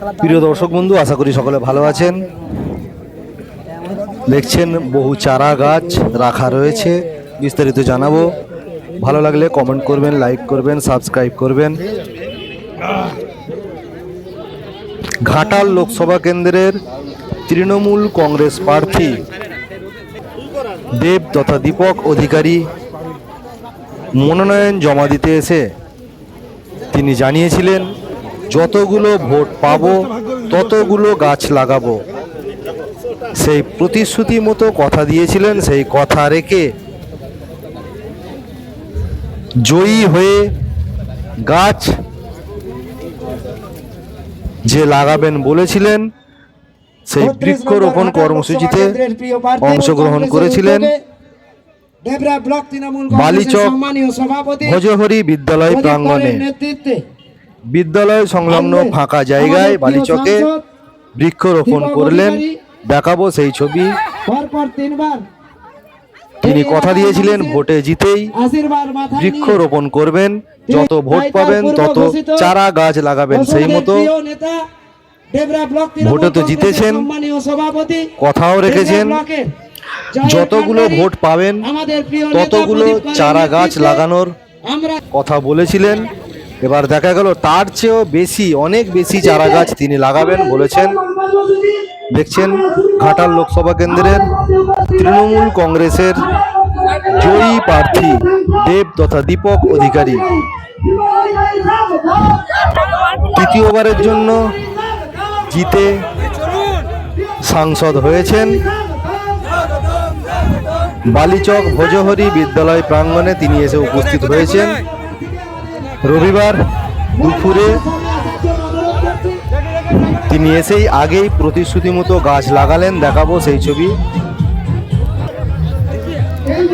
প্রিয় দর্শক বন্ধু, আশা করি সকলে ভালো আছেন। দেখছেন বহু চারা গাছ রাখা রয়েছে, বিস্তারিত জানাব। ভালো লাগলে কমেন্ট করবেন লাইক করবেন সাবস্ক্রাইব করবেন। ঘাটাল লোকসভা কেন্দ্রের তৃণমূল কংগ্রেস প্রার্থী দেব তথা দীপক অধিকারী মনোনয়ন জমা দিতে এসে তিনি জানিয়েছিলেন যতগুলো ভোট পাবো ততগুলো গাছ লাগাবো। সেই প্রতিশ্রুতি মতো কথা দিয়েছিলেন সেই কথা রেখে জয়ী হয়ে গাছ যে লাগাবেন বলেছিলেন সেই বৃক্ষরোপণ কর্মসূচিতে অংশগ্রহণ করেছিলেন বালিচক ভোজহরি বিদ্যালয় প্রাঙ্গণে। বিদ্যালয় সংলগ্ন ফাঁকা জায়গায় বালিচকে বৃক্ষরোপণ করলেন দেখাবো সেই ছবি। তিনি কথা দিয়েছিলেন ভোটে জিতেই। বৃক্ষরোপণ করবেন যত ভোট পাবেন তত চারা গাছ লাগাবেন সেই মতো। ভোটে তো জিতেছেন। কথাও রেখেছেন। যতগুলো ভোট পাবেন ততগুলো চারা গাছ লাগানোর কথা বলেছিলেন। এবার দেখা গেল, তার চেয়েও বেশি, অনেক বেশি চারা গাছ তিনি লাগাবেন বলেছেন। দেখছেন, ঘাটাল লোকসভা কেন্দ্রের তৃণমূল কংগ্রেসের জয়ী প্রার্থী দেব তথা দীপক অধিকারী। তৃতীয়বারের জন্য জিতে সাংসদ হয়েছেন। বালিচক ভোজহরি বিদ্যালয় প্রাঙ্গণে তিনি এসে উপস্থিত হয়েছেন। রবিবার দুপুরে তিনি এসেই আগেই প্রতিশ্রুতি মতো গাছ লাগালেন, দেখাবো সেই ছবি।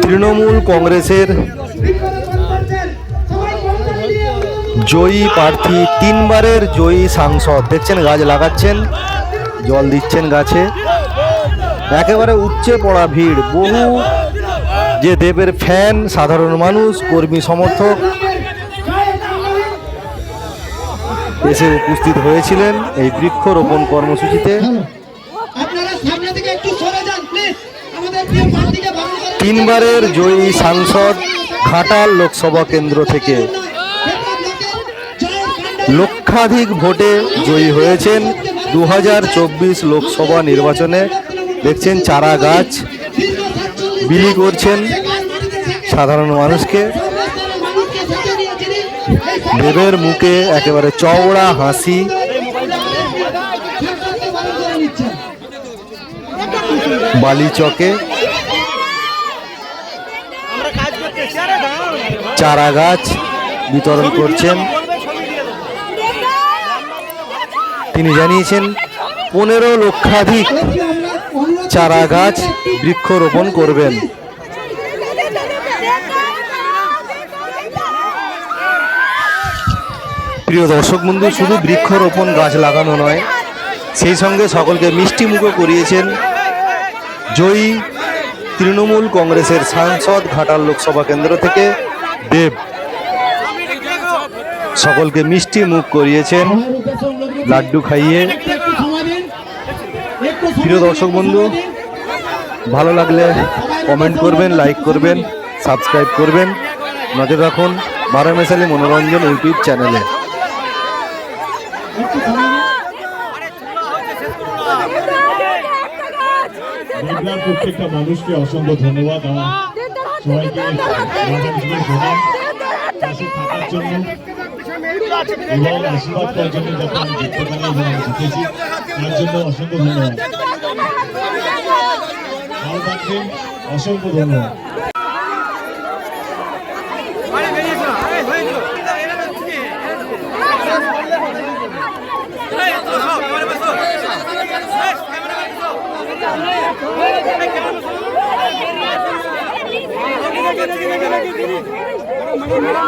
তৃণমূল কংগ্রেসের জয়ী প্রার্থী, তিনবারের জয়ী সাংসদ। দেখছেন, গাছ লাগাচ্ছেন, জল দিচ্ছেন গাছে। একেবারে উচ্চে পড়া ভিড়। বহু যে দেবের ফ্যান, সাধারণ মানুষ, কর্মী সমর্থক এসে উপস্থিত হয়েছিলেন এই বৃক্ষরোপণ কর্মসূচিতে। তিনবারের জয়ী সাংসদ ঘাটাল লোকসভা কেন্দ্র থেকে। লক্ষাধিক ভোটে জয়ী হয়েছেন দু হাজার চব্বিশ লোকসভা নির্বাচনে। দেখছেন চারা গাছ বিলি করছেন সাধারণ মানুষকে। দেবের মুখে একেবারে চওড়া হাসি। বালিচকে। চারা গাছ বিতরণ করছেন। তিনি জানিয়েছেন, পনেরো লক্ষাধিক চারা গাছ বৃক্ষরোপণ করবেন। প্রিয় দর্শক বন্ধু, শুধু বৃক্ষরোপণ গাছ লাগানো নয়, সেই সঙ্গে সকলকে মিষ্টি মুখো করিয়েছেন জয়ী তৃণমূল কংগ্রেসের সাংসদ ঘাটাল লোকসভা কেন্দ্র থেকে দেব। সকলকে মিষ্টি মুখ করিয়েছেন, লাড্ডু খাইয়ে। প্রিয় দর্শক বন্ধু, ভালো লাগলে কমেন্ট করবেন লাইক করবেন সাবস্ক্রাইব করবেন। নজর রাখুন বারো মেশালি মনোরঞ্জন ইউটিউব চ্যানেলে। বাংলার প্রত্যেকটা মানুষকে অসংখ্য ধন্যবাদ। আমার সবাইকে পাশে থাকার জন্য এবং আশীর্বাদ করার জন্য যাতে আমি জিততে পারি এবং আমি জিতেছি তার জন্য অসংখ্য ধন্যবাদ। ভালো থাকবেন অসংখ্য ধন্যবাদ। ক্যামেরা